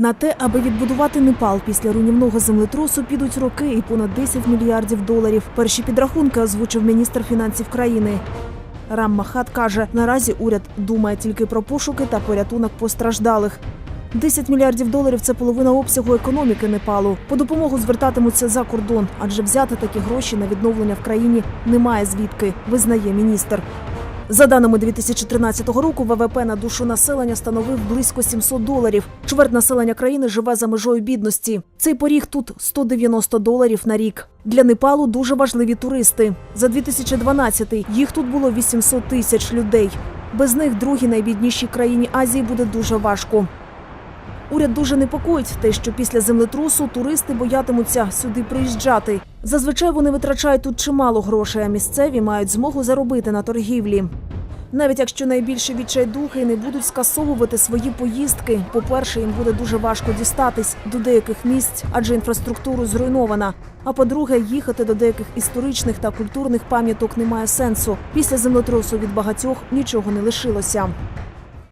На те, аби відбудувати Непал після руйнівного землетрусу, підуть роки і понад 10 мільярдів доларів. Перші підрахунки озвучив міністр фінансів країни. Рам Махат каже, наразі уряд думає тільки про пошуки та порятунок постраждалих. 10 мільярдів доларів це половина обсягу економіки Непалу. По допомогу звертатимуться за кордон, адже взяти такі гроші на відновлення в країні немає звідки, визнає міністр. За даними 2013 року, ВВП на душу населення становив близько 700 доларів. Чверть населення країни живе за межою бідності. Цей поріг тут 190 доларів на рік. Для Непалу дуже важливі туристи. За 2012-й їх тут було 800 тисяч людей. Без них другій найбіднішій країні Азії буде дуже важко. Уряд дуже непокоїть те, що після землетрусу туристи боятимуться сюди приїжджати. Зазвичай вони витрачають тут чимало грошей, а місцеві мають змогу заробити на торгівлі. Навіть якщо найбільше відчайдухи не будуть скасовувати свої поїздки, по-перше, їм буде дуже важко дістатись до деяких місць, адже інфраструктура зруйнована. А по-друге, їхати до деяких історичних та культурних пам'яток немає сенсу. Після землетрусу від багатьох нічого не лишилося.